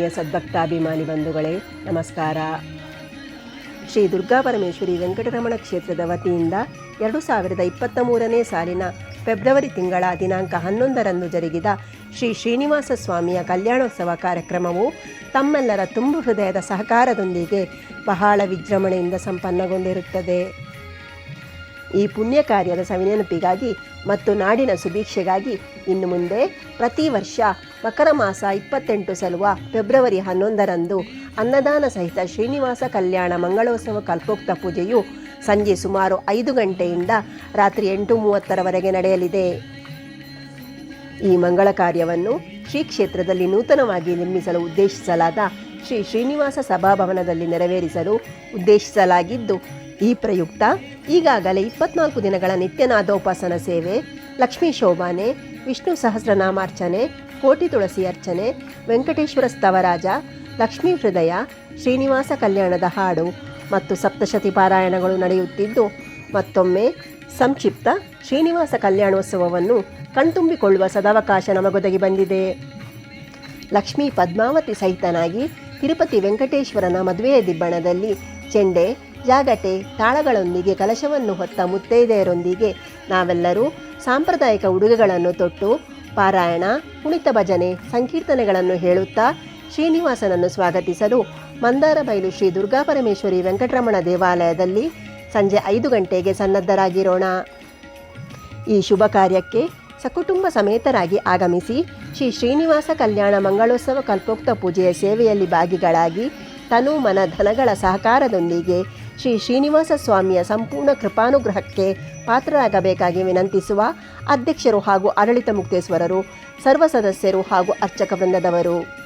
ಆತ್ಮೀಯ ಸದ್ಭಕ್ತಾಭಿಮಾನಿ ಬಂಧುಗಳೇ, ನಮಸ್ಕಾರ. ಶ್ರೀ ದುರ್ಗಾ ಪರಮೇಶ್ವರಿ ವೆಂಕಟರಮಣ ಕ್ಷೇತ್ರದ ವತಿಯಿಂದ ಎರಡು ಸಾವಿರದ ಇಪ್ಪತ್ತ ಮೂರನೇ ಸಾಲಿನ ಫೆಬ್ರವರಿ ತಿಂಗಳ ದಿನಾಂಕ ಹನ್ನೊಂದರಂದು ಜರುಗಿದ ಶ್ರೀ ಶ್ರೀನಿವಾಸ ಸ್ವಾಮಿಯ ಕಲ್ಯಾಣೋತ್ಸವ ಕಾರ್ಯಕ್ರಮವು ತಮ್ಮೆಲ್ಲರ ತುಂಬು ಹೃದಯದ ಸಹಕಾರದೊಂದಿಗೆ ಬಹಳ ವಿಜೃಂಭಣೆಯಿಂದ ಸಂಪನ್ನಗೊಂಡಿರುತ್ತದೆ. ಈ ಪುಣ್ಯ ಕಾರ್ಯದ ಸವಿನೆನಪಿಗಾಗಿ ಮತ್ತು ನಾಡಿನ ಸುಭೀಕ್ಷೆಗಾಗಿ ಇನ್ನು ಮುಂದೆ ಪ್ರತಿ ವರ್ಷ ಮಕರ ಮಾಸ ಇಪ್ಪತ್ತೆಂಟು ಸಲುವ ಫೆಬ್ರವರಿ ಹನ್ನೊಂದರಂದು ಅನ್ನದಾನ ಸಹಿತ ಶ್ರೀನಿವಾಸ ಕಲ್ಯಾಣ ಮಂಗಳೋತ್ಸವ ಕಲ್ಪೋಕ್ತ ಪೂಜೆಯು ಸಂಜೆ ಸುಮಾರು ಐದು ಗಂಟೆಯಿಂದ ರಾತ್ರಿ ಎಂಟು ಮೂವತ್ತರವರೆಗೆ ನಡೆಯಲಿದೆ. ಈ ಮಂಗಳ ಕಾರ್ಯವನ್ನು ಶ್ರೀ ಕ್ಷೇತ್ರದಲ್ಲಿ ನೂತನವಾಗಿ ನಿರ್ಮಿಸಲು ಉದ್ದೇಶಿಸಲಾದ ಶ್ರೀ ಶ್ರೀನಿವಾಸ ಸಭಾಭವನದಲ್ಲಿ ನೆರವೇರಿಸಲು ಉದ್ದೇಶಿಸಲಾಗಿದ್ದು ಈ ಪ್ರಯುಕ್ತ ಈಗಾಗಲೇ ಇಪ್ಪತ್ನಾಲ್ಕು ದಿನಗಳ ನಿತ್ಯನಾದೋಪಾಸನ ಸೇವೆ, ಲಕ್ಷ್ಮೀ ಶೋಭಾನೆ, ವಿಷ್ಣು ಸಹಸ್ರನಾಮಾರ್ಚನೆ, ಕೋಟಿ ತುಳಸಿ ಅರ್ಚನೆ, ವೆಂಕಟೇಶ್ವರ ಸ್ತವರಾಜ, ಲಕ್ಷ್ಮೀ ಹೃದಯ, ಶ್ರೀನಿವಾಸ ಕಲ್ಯಾಣದ ಹಾಡು ಮತ್ತು ಸಪ್ತಶತಿ ಪಾರಾಯಣಗಳು ನಡೆಯುತ್ತಿದ್ದು, ಮತ್ತೊಮ್ಮೆ ಸಂಕ್ಷಿಪ್ತ ಶ್ರೀನಿವಾಸ ಕಲ್ಯಾಣೋತ್ಸವವನ್ನು ಕಣ್ತುಂಬಿಕೊಳ್ಳುವ ಸದಾವಕಾಶ ನಮಗೊದಗಿ ಬಂದಿದೆ. ಲಕ್ಷ್ಮೀ ಪದ್ಮಾವತಿ ಸಹಿತನಾಗಿ ತಿರುಪತಿ ವೆಂಕಟೇಶ್ವರನ ಮದುವೆಯ ದಿಬ್ಬಣದಲ್ಲಿ ಚೆಂಡೆ ಜಾಗಟೆ ತಾಳಗಳೊಂದಿಗೆ ಕಲಶವನ್ನು ಹೊತ್ತ ಮುತ್ತೈದೆಯರೊಂದಿಗೆ ನಾವೆಲ್ಲರೂ ಸಾಂಪ್ರದಾಯಿಕ ಉಡುಗೆಗಳನ್ನು ತೊಟ್ಟು ಪಾರಾಯಣ ಕುಣಿತ ಭಜನೆ, ಸಂಕೀರ್ತನೆಗಳನ್ನು ಹೇಳುತ್ತಾ ಶ್ರೀನಿವಾಸನನ್ನು ಸ್ವಾಗತಿಸಲು ಮಂದಾರ ಬೈಲು ಶ್ರೀ ದುರ್ಗಾಪರಮೇಶ್ವರಿ ವೆಂಕಟರಮಣ ದೇವಾಲಯದಲ್ಲಿ ಸಂಜೆ ಐದು ಗಂಟೆಗೆ ಸನ್ನದ್ಧರಾಗಿರೋಣ. ಈ ಶುಭ ಕಾರ್ಯಕ್ಕೆ ಸಕುಟುಂಬ ಸಮೇತರಾಗಿ ಆಗಮಿಸಿ ಶ್ರೀ ಶ್ರೀನಿವಾಸ ಕಲ್ಯಾಣ ಮಂಗಳೋತ್ಸವ ಕಲ್ಪೋಕ್ತ ಪೂಜೆಯ ಸೇವೆಯಲ್ಲಿ ಭಾಗಿಗಳಾಗಿ ತನು ಮನ ಧನಗಳ ಸಹಕಾರದೊಂದಿಗೆ ಶ್ರೀ ಶ್ರೀನಿವಾಸ ಸ್ವಾಮಿಯ ಸಂಪೂರ್ಣ ಕೃಪಾನುಗ್ರಹಕ್ಕೆ ಪಾತ್ರರಾಗಬೇಕಾಗಿ ವಿನಂತಿಸುವ ಅಧ್ಯಕ್ಷರು ಹಾಗೂ ಆಡಳಿತ ಮುಕ್ತೇಶ್ವರರು, ಸರ್ವ ಸದಸ್ಯರು ಹಾಗೂ ಅರ್ಚಕ ವೃಂದದವರು.